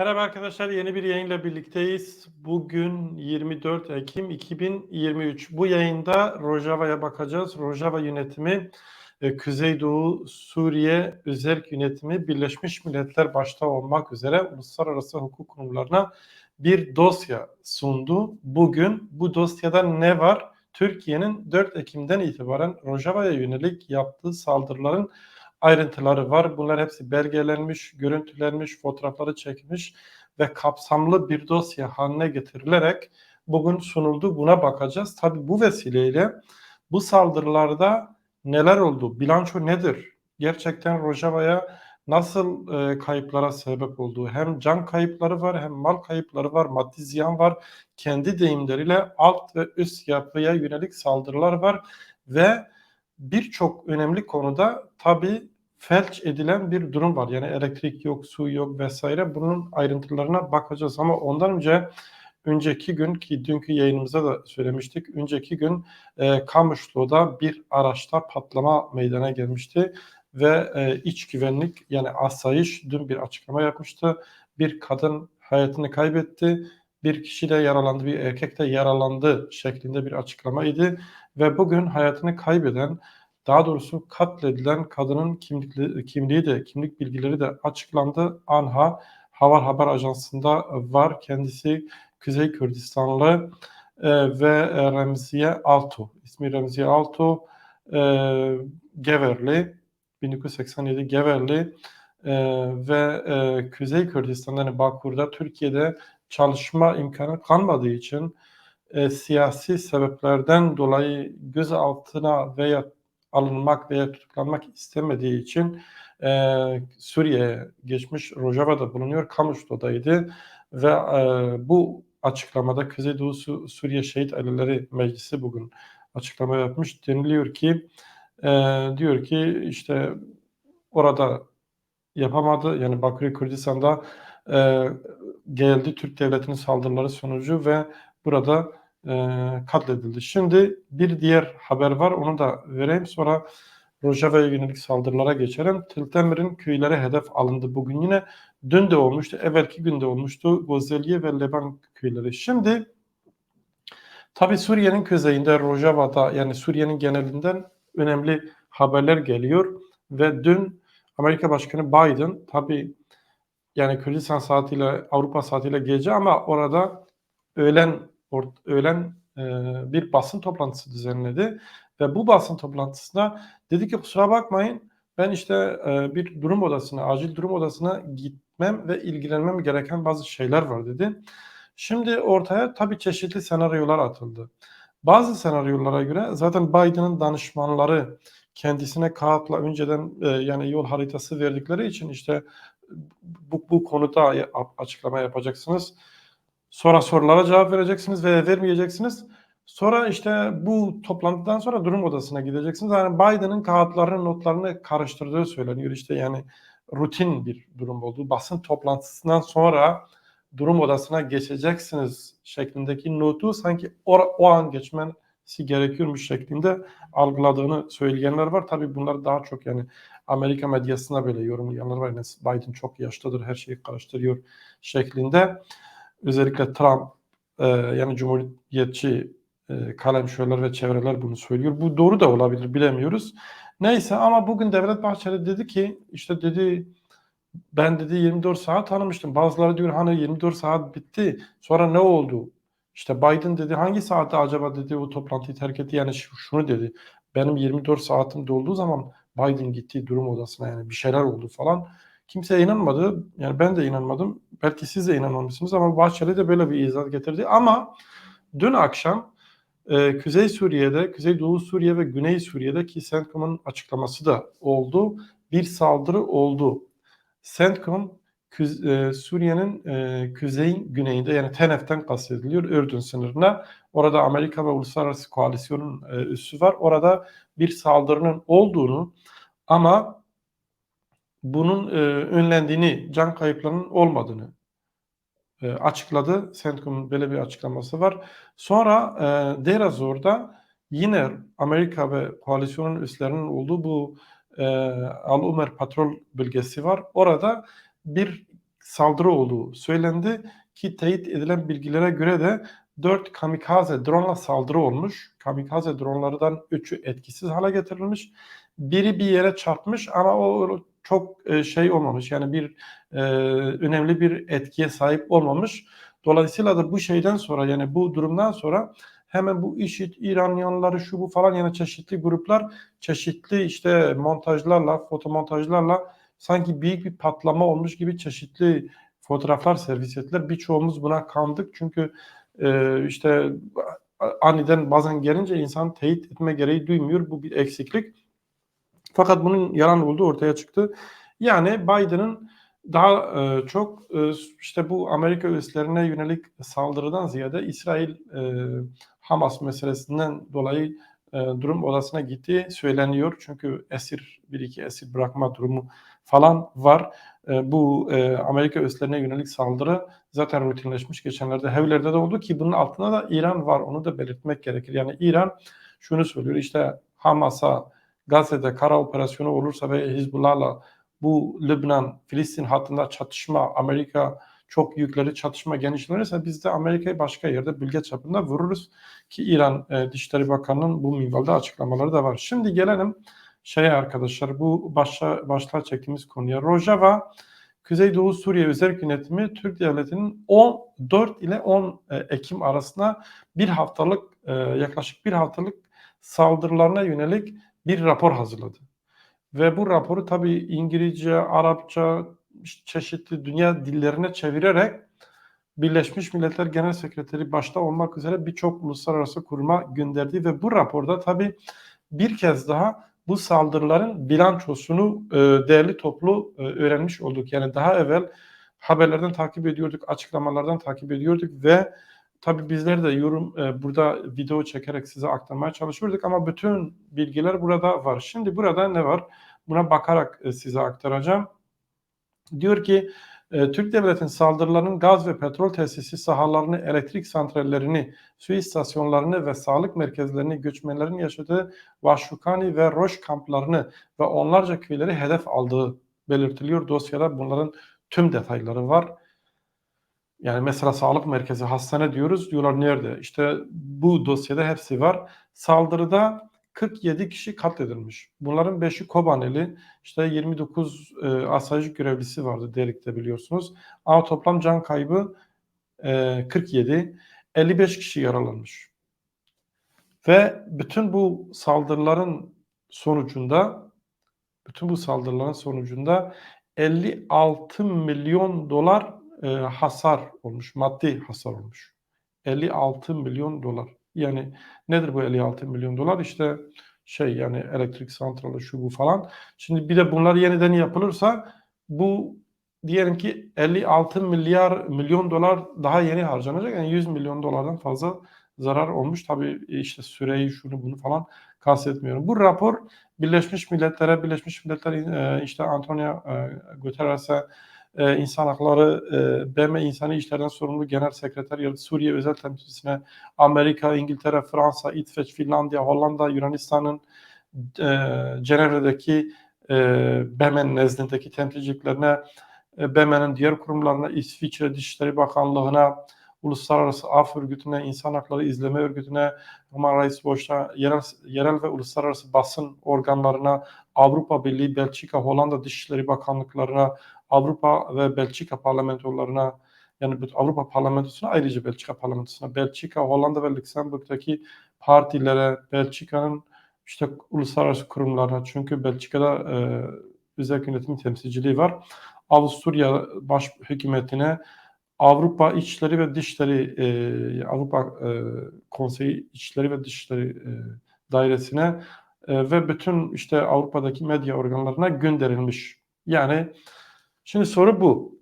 Merhaba arkadaşlar, yeni bir yayınla birlikteyiz. Bugün 24 Ekim 2023. Bu yayında Rojava'ya bakacağız. Rojava yönetimi, e, Kuzeydoğu Suriye Özel Yönetimi, Birleşmiş Milletler başta olmak üzere uluslararası hukuk kurumlarına bir dosya sundu. Bugün bu dosyada ne var? Türkiye'nin 4 Ekim'den itibaren Rojava'ya yönelik yaptığı saldırıların ayrıntıları var. Bunlar hepsi belgelenmiş, görüntülenmiş, fotoğrafları çekmiş ve kapsamlı bir dosya haline getirilerek bugün sunuldu. Buna bakacağız. Tabii bu vesileyle bu saldırılarda neler oldu? Bilanço nedir? Gerçekten Rojava'ya nasıl e, kayıplara sebep olduğu hem can kayıpları var hem mal kayıpları var, maddi ziyan var. Kendi deyimleriyle alt ve üst yapıya yönelik saldırılar var ve birçok önemli konuda tabii felç edilen bir durum var. Yani elektrik yok, su yok vesaire. Bunun ayrıntılarına bakacağız ama ondan önce önceki gün ki dünkü yayınımızda da söylemiştik. Önceki gün e, Kamışlı'da bir araçta patlama meydana gelmişti ve e, iç güvenlik yani asayiş dün bir açıklama yapmıştı. Bir kadın hayatını kaybetti. Bir kişi de yaralandı, bir erkek de yaralandı şeklinde bir açıklamaydı. Ve bugün hayatını kaybeden daha doğrusu katledilen kadının kimlikli, kimliği de kimlik bilgileri de açıklandı. ANHA Hava Haber Ajansı'nda var. Kendisi Kuzey Kürdistanlı e, ve Remziye Alto. İsmi Remziye Alto. E, Geverli. 1987 Geverli. E, ve e, Kuzey Kürdistan'da yani Bakur'da Türkiye'de çalışma imkanı kalmadığı için e, siyasi sebeplerden dolayı gözaltına veya alınmak veya tutuklanmak istemediği için e, Suriye'ye geçmiş Rojava'da bulunuyor. Kamışlı'daydı ve e, bu açıklamada Kuzeydoğu Su Suriye Şehit Aileleri Meclisi bugün açıklama yapmış. Deniliyor ki e, diyor ki işte orada yapamadı yani Bakü'ye Kürdistan'da e, geldi Türk devletinin saldırıları sonucu ve burada e, katledildi. Şimdi bir diğer haber var onu da vereyim sonra Rojava'ya yönelik saldırılara geçelim. Tiltemir'in köyleri hedef alındı bugün yine. Dün de olmuştu, evvelki günde olmuştu Gozeliye ve Leban köyleri. Şimdi tabi Suriye'nin kuzeyinde Rojava'da yani Suriye'nin genelinden önemli haberler geliyor ve dün Amerika Başkanı Biden tabi yani Kürdistan saatiyle Avrupa saatiyle gece ama orada öğlen öğlen e, bir basın toplantısı düzenledi ve bu basın toplantısında dedi ki kusura bakmayın ben işte e, bir durum odasına, acil durum odasına gitmem ve ilgilenmem gereken bazı şeyler var dedi. Şimdi ortaya tabii çeşitli senaryolar atıldı. Bazı senaryolara göre zaten Biden'ın danışmanları kendisine kağıtla önceden e, yani yol haritası verdikleri için işte bu, bu konuda açıklama yapacaksınız Sonra sorulara cevap vereceksiniz veya vermeyeceksiniz. Sonra işte bu toplantıdan sonra durum odasına gideceksiniz. Yani Biden'ın kağıtlarını, notlarını karıştırdığı söyleniyor. İşte yani rutin bir durum oldu. Basın toplantısından sonra durum odasına geçeceksiniz şeklindeki notu sanki o, o an geçmesi gerekiyormuş şeklinde algıladığını söyleyenler var. Tabii bunlar daha çok yani Amerika medyasına böyle yorumlayanlar var. Yani Biden çok yaşlıdır, her şeyi karıştırıyor şeklinde özellikle Trump e, yani cumhuriyetçi e, kalemşörler ve çevreler bunu söylüyor. Bu doğru da olabilir bilemiyoruz. Neyse ama bugün Devlet Bahçeli dedi ki işte dedi ben dedi 24 saat tanımıştım. Bazıları diyor hani 24 saat bitti. Sonra ne oldu? İşte Biden dedi hangi saatte acaba dedi o toplantıyı terk etti. Yani şunu dedi. Benim 24 saatim dolduğu zaman Biden gitti durum odasına yani bir şeyler oldu falan. Kimse inanmadı. Yani ben de inanmadım. Belki siz de inanmamışsınız ama Bahçeli de böyle bir izah getirdi. Ama dün akşam e, Kuzey Suriye'de, Kuzey Doğu Suriye ve Güney Suriye'de ki CENTCOM'un açıklaması da oldu. Bir saldırı oldu. CENTCOM e, Suriye'nin e, kuzey güneyinde yani Tenef'ten kastediliyor Ürdün sınırına. Orada Amerika ve Uluslararası Koalisyon'un e, üssü var. Orada bir saldırının olduğunu ama bunun e, önlendiğini, can kayıplarının olmadığını e, açıkladı. CENTCOM'un böyle bir açıklaması var. Sonra e, Deir yine Amerika ve koalisyonun üslerinin olduğu bu e, Al-Umer patrol bölgesi var. Orada bir saldırı olduğu söylendi ki teyit edilen bilgilere göre de 4 kamikaze drone saldırı olmuş. Kamikaze dronlardan 3'ü etkisiz hale getirilmiş. Biri bir yere çarpmış ama o çok e, şey olmamış. Yani bir e, önemli bir etkiye sahip olmamış. Dolayısıyla da bu şeyden sonra yani bu durumdan sonra hemen bu IŞİD, İranyanları şu bu falan yani çeşitli gruplar çeşitli işte montajlarla, fotomontajlarla sanki büyük bir patlama olmuş gibi çeşitli fotoğraflar servis ettiler. Birçoğumuz buna kandık çünkü e, işte aniden bazen gelince insan teyit etme gereği duymuyor. Bu bir eksiklik. Fakat bunun yalan olduğu ortaya çıktı. Yani Biden'ın daha e, çok e, işte bu Amerika üslerine yönelik saldırıdan ziyade İsrail e, Hamas meselesinden dolayı e, durum odasına gitti söyleniyor. Çünkü esir bir iki esir bırakma durumu falan var. E, bu e, Amerika üslerine yönelik saldırı zaten rutinleşmiş. Geçenlerde Hevler'de de oldu ki bunun altında da İran var. Onu da belirtmek gerekir. Yani İran şunu söylüyor işte Hamas'a Gazze'de kara operasyonu olursa ve Hizbullah'la bu Lübnan, Filistin hattında çatışma, Amerika çok yükleri çatışma genişlenirse biz de Amerika'yı başka yerde bölge çapında vururuz ki İran e, Dışişleri Bakanı'nın bu minvalde açıklamaları da var. Şimdi gelelim şeye arkadaşlar bu başla, başlığa çektiğimiz konuya. Rojava Kuzeydoğu Suriye Özel Yönetimi Türk Devleti'nin 14 ile 10 e, Ekim arasında bir haftalık e, yaklaşık bir haftalık saldırılarına yönelik bir rapor hazırladı. Ve bu raporu tabii İngilizce, Arapça, çeşitli dünya dillerine çevirerek Birleşmiş Milletler Genel Sekreteri başta olmak üzere birçok uluslararası kuruma gönderdi ve bu raporda tabii bir kez daha bu saldırıların bilançosunu e, değerli toplu e, öğrenmiş olduk. Yani daha evvel haberlerden takip ediyorduk, açıklamalardan takip ediyorduk ve tabii bizler de yorum e, burada video çekerek size aktarmaya çalışıyorduk ama bütün bilgiler burada var. Şimdi burada ne var? Buna bakarak e, size aktaracağım. Diyor ki e, Türk Devleti'nin saldırılarının gaz ve petrol tesisi sahalarını, elektrik santrallerini, su istasyonlarını ve sağlık merkezlerini, göçmenlerin yaşadığı Vaşukani ve Roş kamplarını ve onlarca köyleri hedef aldığı belirtiliyor. Dosyada bunların tüm detayları var. Yani mesela sağlık merkezi, hastane diyoruz. Diyorlar nerede? İşte bu dosyada hepsi var. Saldırıda 47 kişi katledilmiş. Bunların 5'i Kobaneli, işte 29 e, asayiş görevlisi vardı Derik'te biliyorsunuz. Ama toplam can kaybı e, 47, 55 kişi yaralanmış. Ve bütün bu saldırıların sonucunda bütün bu saldırıların sonucunda 56 milyon dolar e, hasar olmuş, maddi hasar olmuş. 56 milyon dolar. Yani nedir bu 56 milyon dolar? İşte şey yani elektrik santralı şu bu falan. Şimdi bir de bunlar yeniden yapılırsa bu diyelim ki 56 milyar milyon dolar daha yeni harcanacak. Yani 100 milyon dolardan fazla zarar olmuş. Tabii işte süreyi şunu bunu falan kastetmiyorum. Bu rapor Birleşmiş Milletler'e, Birleşmiş Milletler e, işte Antonio e, Guterres'e e, İnsan Hakları e, BM İnsani İşlerden Sorumlu Genel Sekreter ya Suriye Özel Temsilcisine Amerika, İngiltere, Fransa, İsveç, Finlandiya, Hollanda, Yunanistan'ın e, Cenevre'deki e, BM'nin nezdindeki temsilciliklerine, e, BM'nin diğer kurumlarına, İsviçre Dışişleri Bakanlığı'na, Uluslararası Af Örgütü'ne, İnsan Hakları İzleme Örgütü'ne, Human Rights Watch'a, yerel, yerel ve uluslararası basın organlarına, Avrupa Birliği, Belçika, Hollanda Dışişleri Bakanlıklarına, Avrupa ve Belçika parlamentolarına yani Avrupa parlamentosuna ayrıca Belçika parlamentosuna, Belçika, Hollanda ve Lüksemburg'daki partilere, Belçika'nın işte uluslararası kurumlarına çünkü Belçika'da e, özel yönetim temsilciliği var. Avusturya baş hükümetine, Avrupa İçişleri ve Dışişleri e, Avrupa e, Konseyi İçişleri ve Dışişleri e, Dairesi'ne e, ve bütün işte Avrupa'daki medya organlarına gönderilmiş. Yani Şimdi soru bu.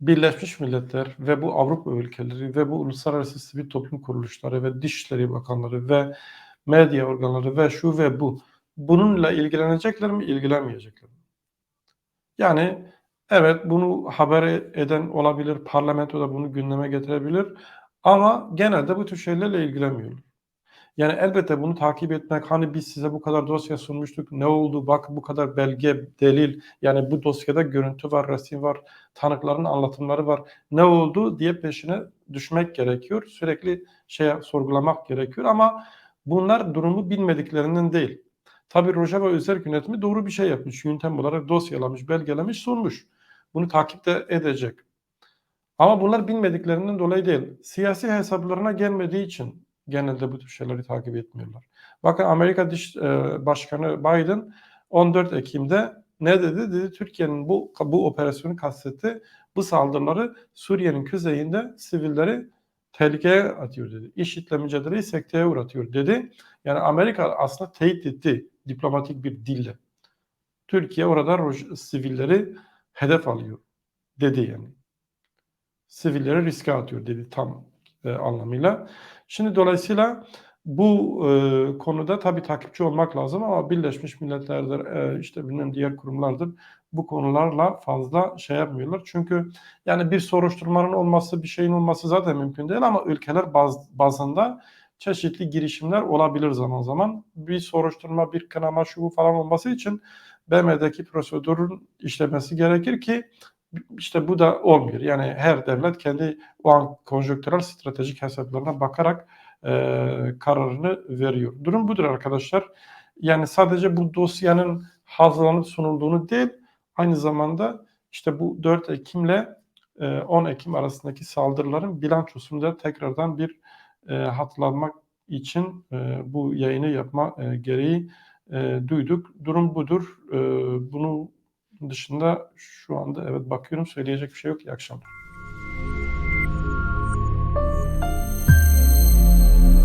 Birleşmiş Milletler ve bu Avrupa ülkeleri ve bu uluslararası sivil toplum kuruluşları ve Dışişleri Bakanları ve medya organları ve şu ve bu bununla ilgilenecekler mi, ilgilenmeyecekler mi? Yani evet bunu haber eden olabilir, parlamento da bunu gündeme getirebilir ama genelde bu tür şeylerle ilgilenmiyorlar. Yani elbette bunu takip etmek, hani biz size bu kadar dosya sunmuştuk, ne oldu, bak bu kadar belge, delil, yani bu dosyada görüntü var, resim var, tanıkların anlatımları var, ne oldu diye peşine düşmek gerekiyor. Sürekli şey sorgulamak gerekiyor ama bunlar durumu bilmediklerinden değil. Tabii Rojava özel yönetimi doğru bir şey yapmış. Yöntem olarak dosyalamış, belgelemiş, sunmuş. Bunu takip de edecek. Ama bunlar bilmediklerinden dolayı değil. Siyasi hesaplarına gelmediği için genelde bu tür şeyleri takip etmiyorlar. Bakın Amerika Dış e, Başkanı Biden 14 Ekim'de ne dedi? Dedi Türkiye'nin bu bu operasyonu kastetti. Bu saldırıları Suriye'nin kuzeyinde sivilleri tehlikeye atıyor dedi. IŞİD'le mücadeleyi sekteye uğratıyor dedi. Yani Amerika aslında teyit etti diplomatik bir dille. Türkiye orada sivilleri hedef alıyor dedi yani. Sivilleri riske atıyor dedi tam e, anlamıyla. Şimdi dolayısıyla bu e, konuda tabii takipçi olmak lazım ama Birleşmiş Milletler'dir, e, işte bilmem diğer kurumlardır bu konularla fazla şey yapmıyorlar. Çünkü yani bir soruşturmanın olması, bir şeyin olması zaten mümkün değil ama ülkeler baz, bazında çeşitli girişimler olabilir zaman zaman. Bir soruşturma, bir kınama, şu falan olması için BM'deki prosedürün işlemesi gerekir ki işte bu da olmuyor. Yani her devlet kendi o an konjonktürel stratejik hesaplarına bakarak e, kararını veriyor. Durum budur arkadaşlar. Yani sadece bu dosyanın hazırlanıp sunulduğunu değil, aynı zamanda işte bu 4 Ekim'le e, 10 Ekim arasındaki saldırıların bilançosunu da tekrardan bir e, hatırlamak için e, bu yayını yapma e, gereği e, duyduk. Durum budur. E, bunu dışında şu anda evet bakıyorum söyleyecek bir şey yok. İyi akşamlar.